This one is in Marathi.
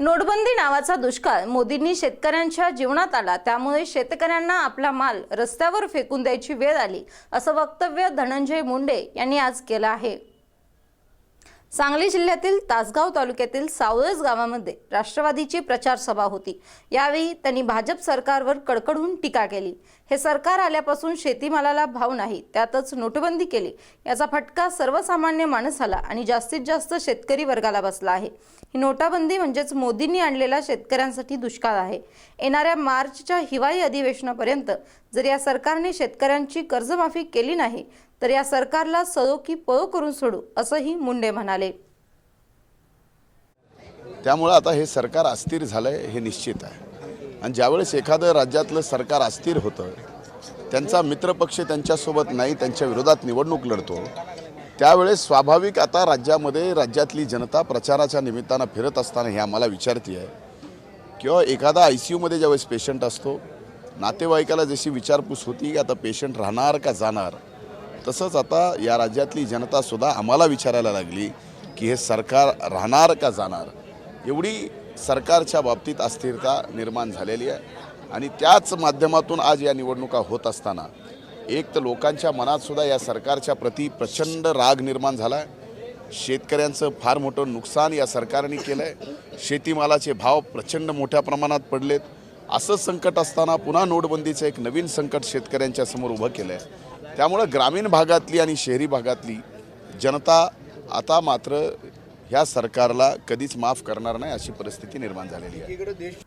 नोटबंदी नावाचा दुष्काळ. मोदींनी शेतकऱ्यांच्या जीवनात आला. त्यामुळे शेतकऱ्यांना आपला माल रस्त्यावर फेकून द्यायची वेळ आली असं वक्तव्य धनंजय मुंडे यांनी आज केलं आहे. सांगली जिल्ह्यातील तासगाव तालुक्यातील सावळस गावामध्ये राष्ट्रवादीची प्रचार सभा होती. यावेळी त्यांनी भाजप सरकारवर कडकडून टीका केली. हे सरकार आल्यापासून शेतीमालाला भाव नाही त्यातच नोटबंदी केली. याचा फटका सर्वसामान्य माणसाला आणि जास्तीत जास्त शेतकरी वर्गाला बसला आहे. ही नोटाबंदी म्हणजेच मोदींनी आणलेला शेतकऱ्यांसाठी दुष्काळ आहे. येणाऱ्या मार्चच्या हिवाळी अधिवेशनापर्यंत जर या सरकारने शेतकऱ्यांची कर्जमाफी केली नाही तर या सरकारला सळो की पळो करून सोडू असंही मुंडे म्हणाले. त्यामुळं आता हे सरकार अस्थिर झालं आहे हे निश्चित आहे. आणि ज्यावेळेस एखादं राज्यातलं सरकार अस्थिर होतं त्यांचा मित्रपक्ष त्यांच्यासोबत नाही त्यांच्या विरोधात निवडणूक लढतो त्यावेळेस स्वाभाविक आता राज्यामध्ये राज्यातली जनता प्रचाराच्या निमित्तानं फिरत असताना हे आम्हाला विचारती आहे. किंवा एखादा आय सी यूमध्ये ज्यावेळेस पेशंट असतो नातेवाईकाला जशी विचारपूस होती की आता पेशंट राहणार का जाणार तसंच आता या राज्यातली जनतासुद्धा आम्हाला विचारायला लागली की हे सरकार राहणार का जाणार? एवढी सरकारच्या बाबतीत अस्थिरता निर्माण झालेली आहे. आणि त्याच माध्यमातून आज या निवडणुका होत असताना एक तर लोकांच्या मनातसुद्धा या सरकारच्या प्रती प्रचंड राग निर्माण झाला आहे शेतकऱ्यांचं फार मोठं नुकसान या सरकारने केलं आहे शेतीमालाचे भाव प्रचंड मोठ्या प्रमाणात पडलेत. असं संकट असताना पुन्हा नोटबंदीचं एक नवीन संकट शेतकऱ्यांच्या समोर उभं केलं आहे त्यामुळं ग्रामीण भागातली आणि शहरी भागातली जनता आता मात्र ह्या सरकारला कधीच माफ करणार नाही अशी परिस्थिती निर्माण झालेली आहे.